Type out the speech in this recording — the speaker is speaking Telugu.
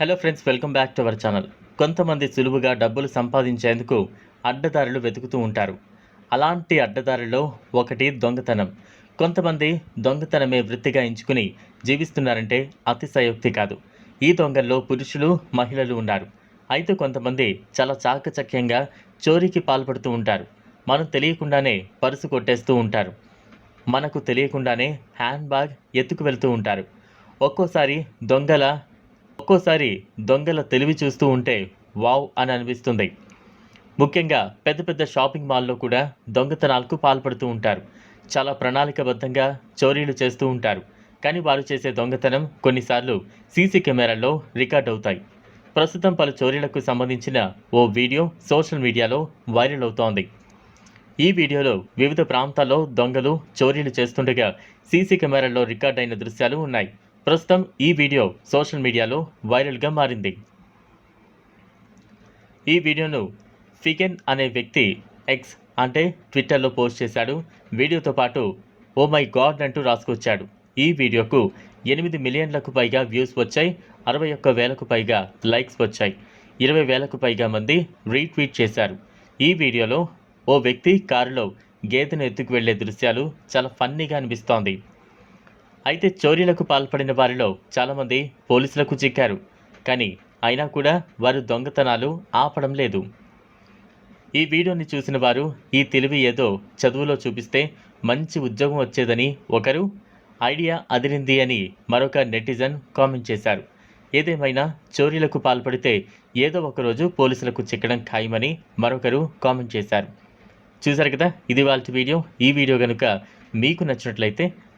Hello friends welcome back to our channel కొంతమంది సులువుగా డబ్బులు సంపాదించేందుకు అడ్డదారులు వెతుకుతూ ఉంటారు. అలాంటి అడ్డదారుల్లో ఒకటి దొంగతనం. కొంతమంది దొంగతనమే వృత్తిగా ఎంచుకుని జీవిస్తున్నారంటే అతిశయోక్తి కాదు. ఈ దొంగల్లో పురుషులు మహిళలు ఉన్నారు. అయితే కొంతమంది చాలా చాకచక్యంగా చోరీకి పాల్పడుతూ ఉంటారు. మనం తెలియకుండానే పరుసు కొట్టేస్తూ ఉంటారు. మనకు తెలియకుండానే హ్యాండ్ బ్యాగ్ ఎత్తుకు వెళ్తూ ఉంటారు. ఒక్కోసారి దొంగల ఒక్కోసారి దొంగల తెలివి చూస్తూ ఉంటే వావ్ అని అనిపిస్తుంది. ముఖ్యంగా పెద్ద పెద్ద షాపింగ్ మాల్లో కూడా దొంగతనాలకు పాల్పడుతూ ఉంటారు. చాలా ప్రణాళికబద్ధంగా చోరీలు చేస్తూ ఉంటారు. కానీ వారు చేసే దొంగతనం కొన్నిసార్లు సీసీ కెమెరాల్లో రికార్డ్ అవుతాయి. ప్రస్తుతం పలు చోరీలకు సంబంధించిన ఓ వీడియో సోషల్ మీడియాలో వైరల్ అవుతోంది. ఈ వీడియోలో వివిధ ప్రాంతాల్లో దొంగలు చోరీలు చేస్తుండగా సీసీ కెమెరాల్లో రికార్డ్ అయిన దృశ్యాలు ఉన్నాయి. ప్రస్తుతం ఈ వీడియో సోషల్ మీడియాలో వైరల్గా మారింది. ఈ వీడియోను ఫికెన్ అనే వ్యక్తి ఎక్స్ అంటే ట్విట్టర్లో పోస్ట్ చేశాడు. వీడియోతో పాటు ఓ మై గాడ్ అంటూ రాసుకొచ్చాడు. ఈ వీడియోకు ఎనిమిది మిలియన్లకు పైగా వ్యూస్ వచ్చాయి. అరవై ఒక్క వేలకు పైగా లైక్స్ వచ్చాయి. ఇరవై వేలకు పైగా మంది రీట్వీట్ చేశారు. ఈ వీడియోలో ఓ వ్యక్తి కారులో గేదెను ఎత్తుకు వెళ్ళే దృశ్యాలు చాలా ఫన్నీగా అనిపిస్తోంది. అయితే చోరీలకు పాల్పడిన వారిలో చాలామంది పోలీసులకు చిక్కారు. కానీ అయినా కూడా వారు దొంగతనాలు ఆపడం లేదు. ఈ వీడియోని చూసిన వారు ఈ తెలివి ఏదో చదువులో చూపిస్తే మంచి ఉద్యోగం వచ్చేదని ఒకరు ఐడియా అదిరింది అని మరొక నెటిజన్ కామెంట్ చేశారు. ఏదేమైనా చోరీలకు పాల్పడితే ఏదో ఒకరోజు పోలీసులకు చిక్కడం ఖాయమని మరొకరు కామెంట్ చేశారు. చూశారు కదా ఇది వాళ్ళ వీడియో. ఈ వీడియో కనుక మీకు నచ్చినట్లయితే